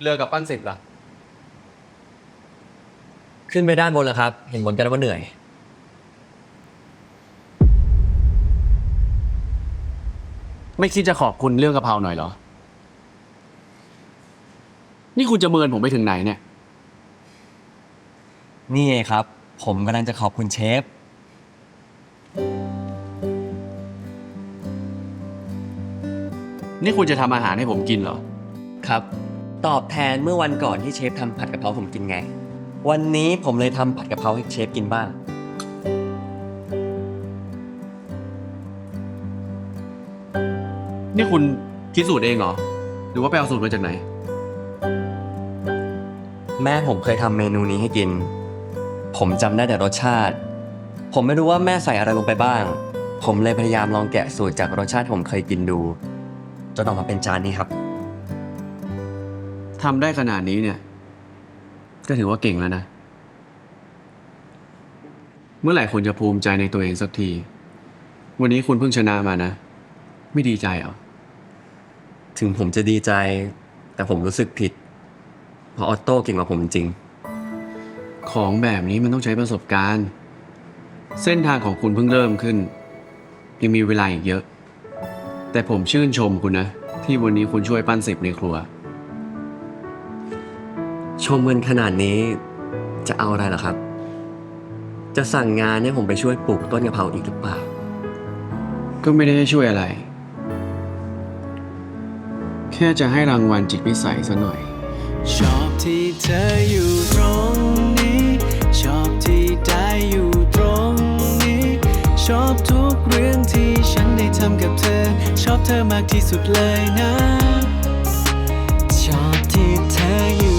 เรือกับปั้นสิบล่ะ ขึ้นไปด้านบนแล้วครับ เห็นบนกันว่าเหนื่อย ไม่คิดจะขอบคุณเรื่องกะเพราหน่อยเหรอ นี่คุณจะเมินผมไปถึงไหนเนี่ย นี่ไงครับ ผมกำลังจะขอบคุณเชฟ นี่คุณจะทำอาหารให้ผมกินเหรอ ครับ ตอบแทนเมื่อวันก่อนที่เชฟทำผัดกะเพราผมกินไง วันนี้ผมเลยทำผัดกะเพราให้เชฟกินบ้าง นี่คุณคิดสูตรเองเหรอ หรือว่าไปเอาสูตรมาจากไหน แม่ผมเคยทำเมนูนี้ให้กิน ผมจำได้แต่รสชาติ ผมไม่รู้ว่าแม่ใส่อะไรลงไปบ้าง ผมเลยพยายามลองแกะสูตรจากรสชาติที่ผมเคยกินดู จนออกมาเป็นจานนี้ครับ ทำได้ขนาดนี้เนี่ย ก็ถือว่าเก่งแล้วนะ เมื่อไหร่คุณจะภูมิใจในตัวเองสักที วันนี้คุณเพิ่งชนะมานะ ไม่ดีใจเหรอ ถึงผมจะดีใจ แต่ผมรู้สึกผิด เพราะออโต้เก่งกว่าผมจริง ของแบบนี้มันต้องใช้ประสบการณ์ เส้นทางของคุณเพิ่งเริ่มขึ้น ยังมีเวลาอีกเยอะ แต่ผมชื่นชมคุณนะ ที่วันนี้คุณช่วยปั้นสิบในครัว ชมเงินขนาดนี้จะเอาอะไรล่ะครับ จะสั่งงานให้ผมไปช่วยปลูกต้นกะเพราอีกหรือเปล่า ก็ไม่ได้ให้ช่วยอะไร แค่จะให้รางวัลจิตวิสัยซะหน่อย ชอบที่เธออยู่ตรงนี้ ชอบที่ได้อยู่ตรงนี้ ชอบทุกเรื่องที่ฉันได้ทำกับเธอ ชอบเธอมากที่สุดเลยนะ ชอบที่เธออยู่